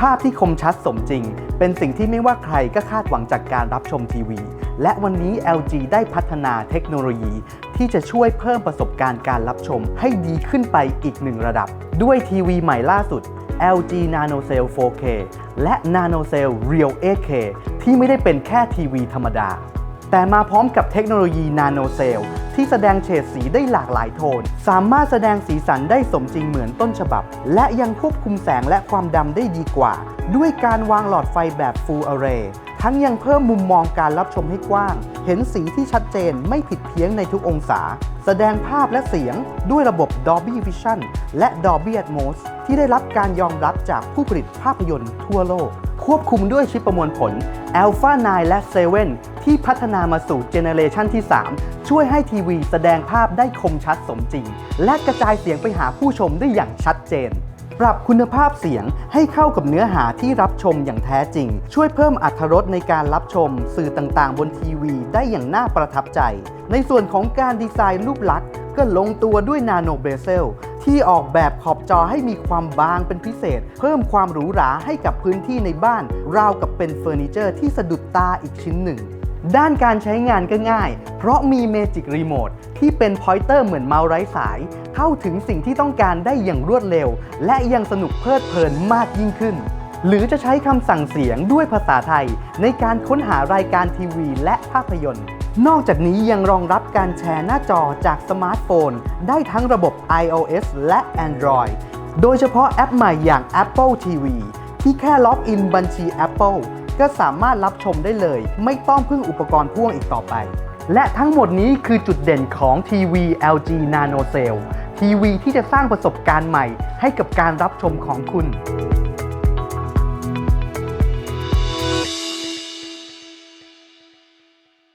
ภาพที่คมชัดสมจริง เป็นสิ่งที่ไม่ว่าใครก็คาดหวังจากการรับชมทีวี และวันนี้ LG ได้พัฒนาเทคโนโลยี ที่จะช่วยเพิ่มประสบการณ์การรับชมให้ดีขึ้นไปอีกหนึ่งระดับ ด้วยทีวีใหม่ล่าสุด LG NanoCell 4K และ NanoCell Real 8K ที่ไม่ได้เป็นแค่ทีวีธรรมดา แต่มาพร้อมกับเทคโนโลยีนาโนเซลล์ ที่แสดงเฉดสีได้หลากหลายโทน สามารถแสดงสีสันได้สมจริงเหมือนต้นฉบับ และยังควบคุมแสงและความดำได้ดีกว่า ด้วยการวางหลอดไฟแบบ Full Array ทั้งยังเพิ่มมุมมองการรับชมให้กว้าง เห็นสีที่ชัดเจนไม่ผิดเพี้ยนในทุกองศา แสดงภาพและเสียงด้วยระบบ Dolby Vision และ Dolby Atmos ที่ได้รับการยอมรับจากผู้ผลิตภาพยนตร์ทั่วโลก ควบคุมด้วยชิปประมวลผล Alpha 9 และ 7 ที่พัฒนามาสู่เจเนเรชันที่ 3 ช่วยให้ทีวีแสดงภาพได้คมชัดสมจริง และกระจายเสียงไปหาผู้ชมได้อย่างชัดเจน ปรับคุณภาพเสียงให้เข้ากับเนื้อหาที่รับชมอย่างแท้จริง ช่วยเพิ่มอรรถรสในการรับชม สื่อต่างๆ บนทีวีได้อย่างน่าประทับใจ ในส่วนของการดีไซน์รูปลักษณ์ก็ลงตัวด้วยนาโนเบเซล ที่ออกแบบขอบจอให้มีความบางเป็นพิเศษ เพิ่มความหรูหราให้กับพื้นที่ในบ้าน ราวกับเป็นเฟอร์นิเจอร์ที่สะดุดตาอีกชิ้นหนึ่ง ด้านการใช้งานก็ง่าย เพราะมี Magic Remote ที่เป็นพอยเตอร์เหมือนเมาส์ไร้สาย เข้าถึงสิ่งที่ต้องการได้อย่างรวดเร็ว และยังสนุกเพลิดเพลินมากยิ่งขึ้นหรือจะใช้คำสั่งเสียงด้วยภาษาไทย ในการค้นหารายการทีวีและภาพยนตร์ นอกจากนี้ยังรองรับการแชร์หน้าจอจากสมาร์ทโฟน ได้ทั้งระบบ iOS และ Android โดยเฉพาะแอปใหม่อย่าง Apple TV ที่แค่ล็อกอินบัญชี Apple ก็สามารถรับชมได้เลย ไม่ต้องพึ่งอุปกรณ์พ่วงอีกต่อไป และทั้งหมดนี้คือจุดเด่นของทีวี LG Nano Cell ทีวีที่จะสร้างประสบการณ์ใหม่ให้กับการรับชมของคุณ